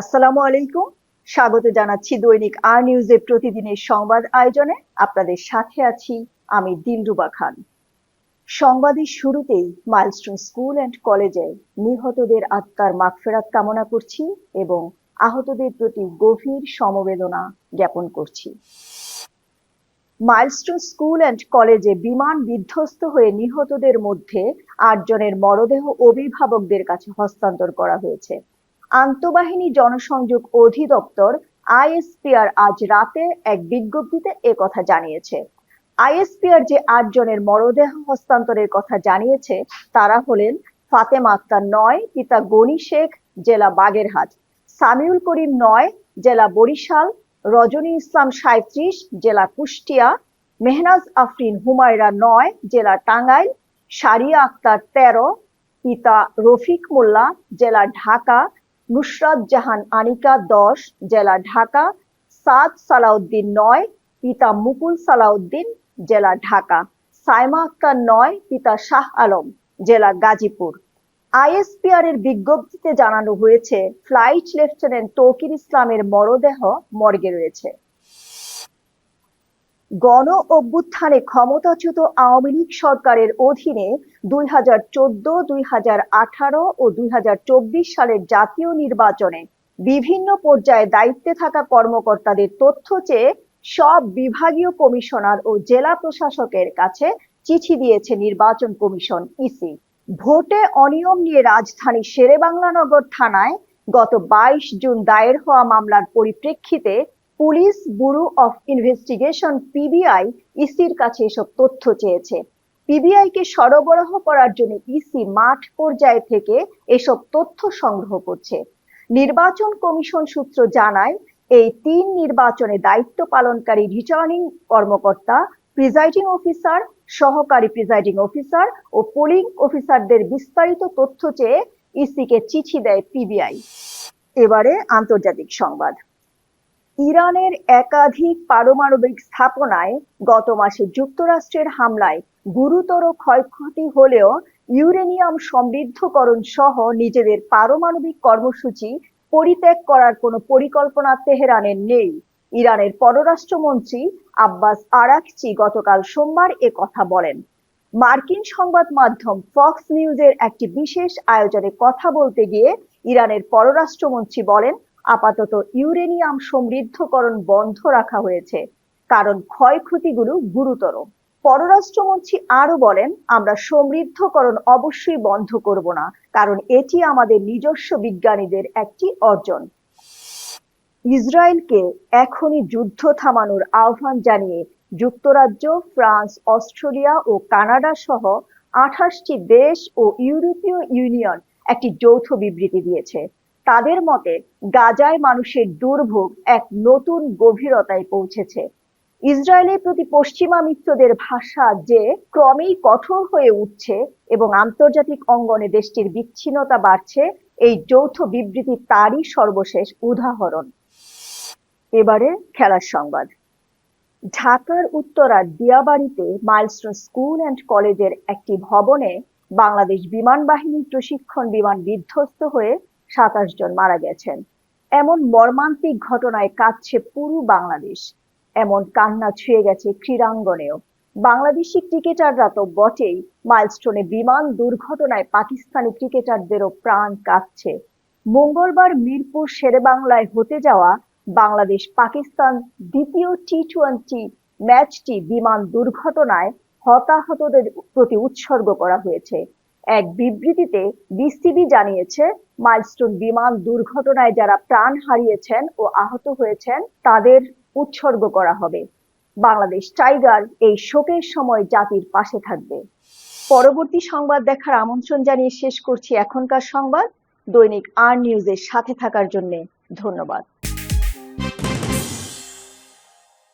আসসালামু আলাইকুম। স্বাগত জানাচ্ছি দৈনিক আর প্রতিদিনের সংবাদ আয়োজনে। আপনাদের সাথে আছি আমি দিলরুবা খান। সংবাদের শুরুতেই মাইলস্টোন স্কুল অ্যান্ড কলেজে নিহতদের আত্মার মাগফেরাত কামনা করছি এবং আহতদের প্রতি গভীর সমবেদনা জ্ঞাপন করছি। মাইলস্টোন স্কুল অ্যান্ড কলেজে বিমান বিধ্বস্ত হয়ে নিহতদের মধ্যে আটজনের মরদেহ অভিভাবকদের কাছে হস্তান্তর করা হয়েছে। আন্তঃবাহিনী জনসংযোগ অধিদপ্তর আইএসপিআর আজ রাতে এক বিজ্ঞপ্তিতে কথা জানিয়েছে। আইএসপিআর যে আটজনের মরদেহ হস্তান্তরের কথা জানিয়েছে, তারা হলেন ফাতেমা আক্তার নয়, পিতা গনি শেখ, জেলা বাগেরহাট। সামিউল করিম নয়, জেলা বরিশাল। রজনী ইসলাম সাঁত্রিশ জেলা কুষ্টিয়া। মেহনাজ আফরিন হুমায়রা নয়, জেলা টাঙ্গাইল। সারিয়া আক্তার তেরো, পিতা রফিক মোল্লা, জেলা ঢাকা। নুসরাত জাহান আনিকা দশ, জেলা ঢাকা, সাদ সালাউদ্দিন নয়, পিতা মুকুল সালাউদ্দিন, জেলা ঢাকা। সাইমা আক্তার নয়, পিতা শাহ আলম, জেলা গাজীপুর। আইএসপিআর এর বিজ্ঞপ্তিতে জানানো হয়েছে, ফ্লাইট লেফটেন্যান্ট তৌকির ইসলামের মরদেহ মর্গে রয়েছে। গণ অভ্যুত্থানে ক্ষমতাচ্যুত আওয়ামী লীগ সরকারের অধীনে দুই হাজার চোদ্দ, দুই হাজার আঠারো ও দুই হাজার চব্বিশ সালের জাতীয় নির্বাচনে বিভিন্ন পর্যায়ে দায়িত্বে থাকা কর্মকর্তাদের তথ্য চেয়ে সব বিভাগীয় কমিশনার ও জেলা প্রশাসকের কাছে চিঠি দিয়েছে নির্বাচন কমিশন ইসি। ভোটে অনিয়ম নিয়ে রাজধানী শেরেবাংলানগর থানায় গত বাইশ জুন দায়ের হওয়া মামলার পরিপ্রেক্ষিতে police bureau of investigation PBI ইসির কাছে এসব তথ্য চেয়েছে। পিবিআই কে সরবরাহ করার জন্য ইসি মাঠ পর্যায়ে থেকে এসব তথ্য সংগ্রহ করছে। নির্বাচন কমিশন সূত্র জানায়, এই তিন নির্বাচনে দায়িত্ব পালনকারী রিটার্নিং কর্মকর্তা, প্রিজাইডিং অফিসার, সহকারী প্রিজাইডিং অফিসার ও পোলিং অফিসারদের বিস্তারিত তথ্য চেয়ে ইসিকে চিঠি দেয় পিবিআই। এবারে আন্তর্জাতিক সংবাদ। ইরানের একাধিক পারমাণবিক স্থাপনায় গত মাসে যুক্তরাষ্ট্রের হামলায় গুরুতর ক্ষয়ক্ষতি হলেও ইউরেনিয়াম সমৃদ্ধকরণ সহ নিজেদের পারমাণবিক কর্মসূচি পরিত্যাগ করার কোনো পরিকল্পনা তেহরানের নেই। ইরানের পররাষ্ট্রমন্ত্রী আব্বাস আরাকচি গতকাল সোমবার এ কথা বলেন। মার্কিন সংবাদ মাধ্যম ফক্স নিউজের একটি বিশেষ আয়োজনে কথা বলতে গিয়ে ইরানের পররাষ্ট্রমন্ত্রী বলেন আপাতত ইউরেনিয়াম সমৃদ্ধকরণ বন্ধ রাখা হয়েছে, কারণ ক্ষয়ক্ষতিগুলো গুরুতর। পররাষ্ট্রমন্ত্রী আরও বলেন, আমরা সমৃদ্ধকরণ অবশ্যই বন্ধ করব না, কারণ এটি আমাদের নিজস্ব বিজ্ঞানীদের একটি অর্জন। ইসরায়েলকে এখনই যুদ্ধ থামানোর আহ্বান জানিয়ে যুক্তরাজ্য, ফ্রান্স, অস্ট্রেলিয়া ও কানাডা সহ আঠাশটি দেশ ও ইউরোপীয় ইউনিয়ন একটি যৌথ বিবৃতি দিয়েছে। তাদের মতে গাজায় মানুষের দুর্ভোগ এক নতুন গভীরতায় পৌঁছেছে। ইসরায়েলের প্রতি পশ্চিমা মিত্রদের ভাষা যে ক্রমেই কঠোর হয়ে উঠছে এবং আন্তর্জাতিক অঙ্গনে দেশটির বিচ্ছিন্নতা বাড়ছে, এই যৌথ বিবৃতি তারই সর্বশেষ উদাহরণ। এবারে খেলার সংবাদ। ঢাকার উত্তরার দিয়াবাড়িতে মাইলস্টোন স্কুল অ্যান্ড কলেজের একটি ভবনে বাংলাদেশ বিমান বাহিনীর প্রশিক্ষণ বিমান বিধ্বস্ত হয়ে সাতাশ জন মারা গেছেন। এমন মর্মান্তিক ঘটনায় কাঁদছে পুরো বাংলাদেশ। এমন কান্না ছুঁয়ে গেছে ক্রীড়াঙ্গনেও। বাংলাদেশি ক্রিকেটাররা তো বটেই মাইলস্টোনে বিমান দুর্ঘটনায় পাকিস্তানি ক্রিকেটারদেরও প্রাণ কাঁদছে। মঙ্গলবার মিরপুর শেরেবাংলায় হতে যাওয়া বাংলাদেশ পাকিস্তান দ্বিতীয় টি টোয়েন্টি ম্যাচটি বিমান দুর্ঘটনায় হতাহতদের প্রতি উৎসর্গ করা হয়েছে। এক বিবৃতিতে বিসিবি জানিয়েছে, মাইলস্টোন বিমান দুর্ঘটনায় যারা প্রাণ হারিয়েছেন ও আহত হয়েছেন, তাদের উৎসর্গ করা হবে। বাংলাদেশ টাইগার এই শোকের সময় জাতির পাশে থাকবে। পরবর্তী সংবাদ দেখার আমন্ত্রণ জানিয়ে শেষ করছি এখনকার সংবাদ। দৈনিক আর নিউজের সাথে থাকার জন্য ধন্যবাদ।